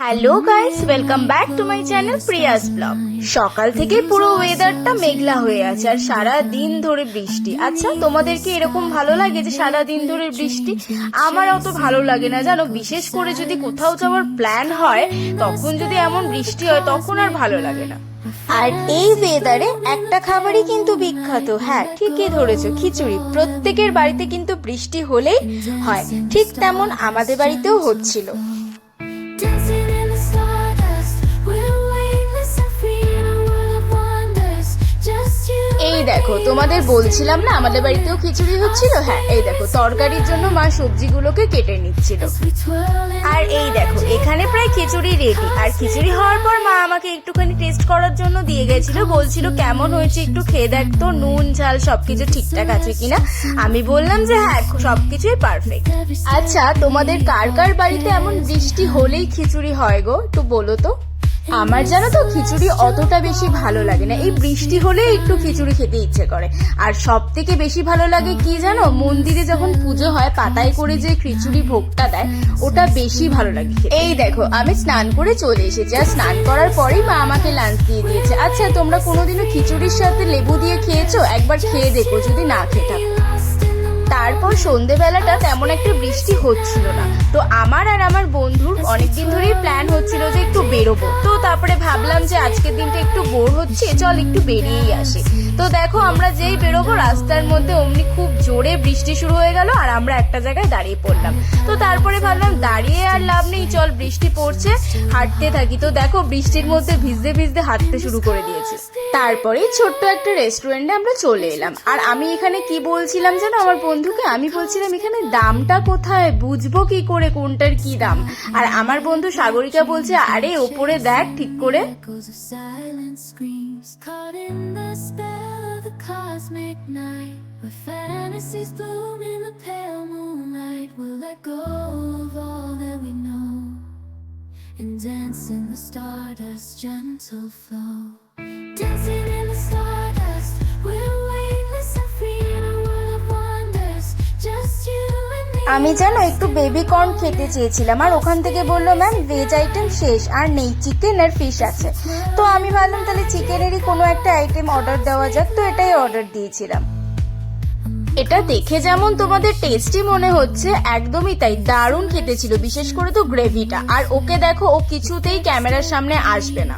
Hello guys welcome back to my channel Priya's vlog সকাল থেকে পুরো ওয়েদারটা মেঘলা হয়ে আছে আর সারা দিন ধরে বৃষ্টি। আচ্ছা তোমাদের কি এরকম ভালো লাগে যে সারা দিন ধরে বৃষ্টি? আমার অত ভালো লাগে না, জানো? বিশেষ করে যদি কোথাও যাওয়ার প্ল্যান হয়, তখন যদি এমন বৃষ্টি হয়, তখন আর ভালো লাগে না। আর এই ওয়েদারে একটা খাবারই কিন্তু বিখ্যাত। হ্যাঁ ঠিকই ধরেছো, খিচুড়ি। প্রত্যেকের বাড়িতে কিন্তু বৃষ্টি হলেই হয়। ঠিক তেমন আমাদের বাড়িতেও হচ্ছিল। দেখো, তোমাদের বলছিলাম না, আমাদের বাড়িতেও খিচুড়ি হচ্ছিল? হ্যাঁ এই দেখো, তরকারির জন্য মা সবজিগুলোকে কেটে নিচ্ছিল। আর এই দেখো, এখানে প্রায় খিচুড়ি রেডি আর খিচুড়ি হওয়ার পর মা আমাকে একটুখানি টেস্ট করার জন্য দিয়ে গেছিল, বলছিল কেমন হয়েছে একটু খেয়ে দেখ তো, নুন, ঝাল, সবকিছু ঠিকঠাক আছে কিনা। আমি বললাম যে হ্যাঁ সবকিছুই পারফেক্ট আচ্ছা তোমাদের কার কার বাড়িতে এমন বৃষ্টি হলেই খিচুড়ি হয় গো, একটু বলো তো। আমার জানো তো, খিচুড়ি অতটা বেশি ভালো লাগে না। এই বৃষ্টি হলে একটু খিচুড়ি খেতে ইচ্ছে করে। আর সব থেকে বেশি ভালো লাগে কি জানো, মন্দিরে যখন পুজো হয়, পাতায় করে যে খিচুড়ি ভোগটা দেয়, ওটা বেশি ভালো লাগে এই দেখো, আমি স্নান করে চলে এসেছি। আর স্নান করার পরেই মা আমাকে লাঞ্চ দিয়ে দিয়েছে। আচ্ছা তোমরা কোনোদিনও খিচুড়ির সাথে লেবু দিয়ে খেয়েছো? একবার খেয়ে দেখো, যদি না খেয়ে তারপর সন্ধেবেলাটা তেমন একটা বৃষ্টি হচ্ছিল না। তো আমার আর আমার বন্ধুর অনেকদিন ধরেই প্ল্যান হচ্ছিল যে একটু বেরোবো। তো তারপরে ভাবলাম যে আজকের দিনটা একটু বোর হচ্ছে, চল একটু বেরিয়েই আসি। তো দেখো আমরা যেই বেরোবো, রাস্তার মধ্যে অমনি খুব জোরে বৃষ্টি শুরু হয়ে গেল আর আমরা একটা জায়গায় দাঁড়িয়ে পড়লাম। তো তারপরে ভাবলাম দাঁড়িয়ে আর লাভ নেই, চল বৃষ্টি পড়ছে, হাঁটতে থাকি। তো দেখো বৃষ্টির মধ্যে ভিজতে ভিজতে হাঁটতে শুরু করে দিয়েছে। তারপরে ছোট্ট একটা রেস্টুরেন্টে আমরা চলে এলাম। আর আমি এখানে কি বলছিলাম যেন আমার ওকে আমি বলছিলাম, এখানে দামটা কোথায়? বুঝব কি করে? কোনটার কি দাম? আর আমার বন্ধু সাগরিকা বলছে, আরে, ওপরে দেখ, ঠিক করে। And dance in the stardust, gentle flow. আমি জানো একটু বেবি কর্ন খেতে চেয়েছিলাম। আর ওখান থেকে বলল ম্যাম ভেজ আইটেম শেষ, আর নেই চিকেন আর ফিশ আছে। তো আমি ভাবলাম, তাহলে চিকেনেরই কোনো একটা আইটেম অর্ডার দেওয়া যাক। তো এটাই অর্ডার দিয়েছিলাম। এটা দেখে যেমন তোমাদের টেস্টি মনে হচ্ছে, একদমই তাই। দারুণ খেতে ছিল, বিশেষ করে তো গ্রেভিটা আর ওকে দেখো, ও কিছুতেই ক্যামেরার সামনে আসবে না।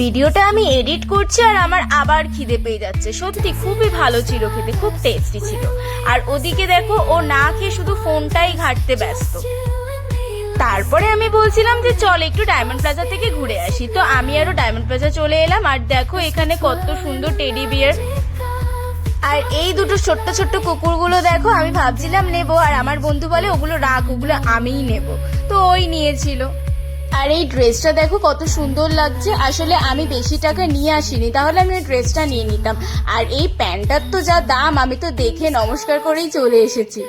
ভিডিওটা আমি এডিট করছি আর আমার আবার খিদে পেয়ে যাচ্ছে। সত্যি খুবই ভালো ছিল খেতে, খুব টেস্টি ছিল। আর ওদিকে দেখো, ও না খেয়ে শুধু ফোনটাই ঘাটতে ব্যস্ত. তারপরে আমি বলছিলাম যে, চল একটু ডায়মন্ড প্লাজা থেকে ঘুরে আসি। তো আমি আরও ডায়মন্ড প্লাজা চলে এলাম আর দেখো এখানে কত সুন্দর টেডি বিয়ার আর এই দুটো ছোট্ট ছোট্ট কুকুরগুলো দেখো, আমি ভাবছিলাম নেব আর আমার বন্ধু বলে ওগুলো রাখ, ওগুলো আমিই নেব। তো ওই নিয়েছিল। আর এই ড্রেসটা দেখো কত সুন্দর লাগছে। আসলে আমি বেশি টাকা নিয়ে আসিনি, তাহলে আমি ড্রেসটা নিয়ে নিতাম। আর এই প্যান্টটার তো যা দাম, আমি তো দেখে নমস্কার করেই চলে এসেছি।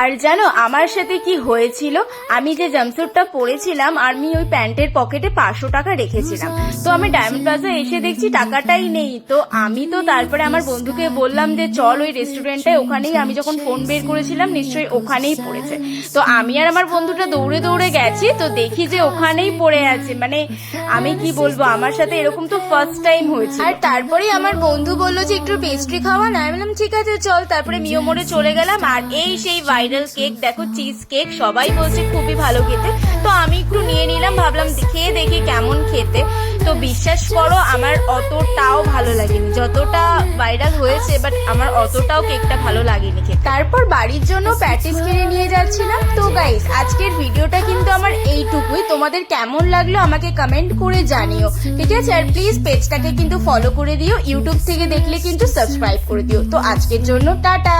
আর জানো, আমার সাথে কি হয়েছিল? আমি যে জাম্পস্যুটটা পরেছিলাম, আমি ওই প্যান্টের পকেটে পাঁচশো টাকা রেখেছিলাম। তো আমি ডায়মন্ড প্লাজা এসে দেখছি টাকাটাই নেই। তো আমি তো তারপরে আমার বন্ধুকে বললাম যে, চল ওই রেস্টুরেন্টে ওখানেই আমি যখন ফোন বের করেছিলাম, নিশ্চয়ই ওখানেই পড়েছে। তো আমি আর আমার বন্ধুটা দৌড়ে দৌড়ে গেছি, তো দেখি যে ওখানেই পড়ে আছে। মানে আমি কি বলব, আমার সাথে এরকম তো ফার্স্ট টাইম হয়েছে আর তারপরেই আমার বন্ধু বলল যে, একটু পেস্ট্রি খাওয়া না? আমি বললাম, ঠিক আছে, চল। তারপরে মিও মোড়ে চলে গেলাম, আর এই সেই ভাইরাল কেক দেখো চিজ কেক সবাই বলছে খুবই ভালো খেতে। তো আমি একটু নিয়ে নিলাম, ভাবলাম খেয়ে দেখি কেমন খেতে। তো বিশ্বাস করো, আমার অতটাও ভালো লাগেনি। যতটা ভাইরাল হয়েছে বাট আমার অতটাও কেকটা ভালো লাগেনি খেতে। তারপর বাড়ির জন্য প্যাটিস কিনে নিয়ে যাচ্ছিলাম। তো গাইস আজকের ভিডিওটা কিন্তু আমার এইটুকুই। তোমাদের কেমন লাগল আমাকে কমেন্ট করে জানিও, ঠিক আছে? আর প্লিজ পেজটাকে কিন্তু ফলো করে দিও। ইউটিউব থেকে দেখলে কিন্তু সাবস্ক্রাইব করে দিও। তো আজকের জন্য টাটা!